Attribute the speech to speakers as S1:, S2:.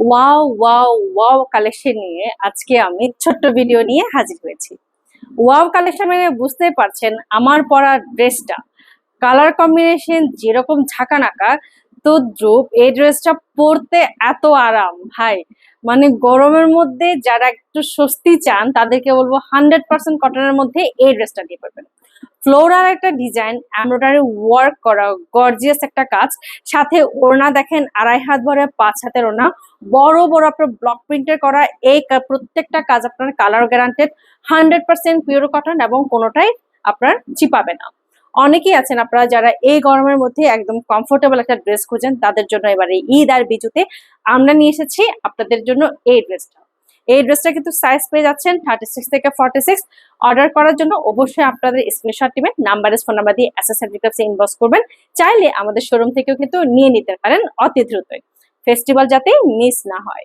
S1: Wow wow wow collection নিয়ে আজকে আমি ছোট্ট ভিডিও নিয়ে হাজির হয়েছি। ওয়াও কালেকশন মানে বুঝতে পারছেন আমার পরা ড্রেসটা কালার কম্বিনেশন যেরকম ঝাঁকানাকা তো দ্রুপ এই ড্রেসটা পরতে এত আরাম, ভাই। মানে গরমের মধ্যে যারা একটু স্বস্তি চান তাদেরকে বলব হান্ড্রেড পার্সেন্ট কটনের মধ্যে এই ড্রেসটা দিয়ে পারবেন। ফ্লোরাল একটা ডিজাইন এমব্রয়ডারি ওয়ার্ক করা গর্জিয়াস একটা কাজ। সাথে ওড়না দেখেন আড়াই হাত ভরে পাঁচ হাতের ওড়না। বড় বড় আপনার ব্লক প্রিন্টের করা এই প্রত্যেকটা কাজ আপনার colour guaranteed hundred percent pure cotton এবং কোনোটাই আপনার চিপাবে না। অনেকেই আছেন আপনারা যারা এই গরমের মধ্যে একদম কমফোর্টেবল একটা ড্রেস খুঁজেন তাদের জন্য এবারে ঈদ আর বিজুতে আমরা নিয়ে এসেছি আপনাদের জন্য এই ড্রেসটা এই ড্রেসটা কিন্তু সাইজ পেয়ে যাচ্ছেন থার্টি সিক্স থেকে ফর্টি সিক্স অর্ডার করার জন্য অবশ্যই আপনাদের স্ক্রিনশট নেবেন নাম্বারে ফোন নাম্বার দিয়ে অ্যাসেসরি ডিটেলসে ইনবক্স করবেন। চাইলে আমাদের শোরুম থেকেও কিন্তু নিয়ে নিতে পারেন অতি দ্রুতই। ফেস্টিভ্যাল যাতে মিস না হয়।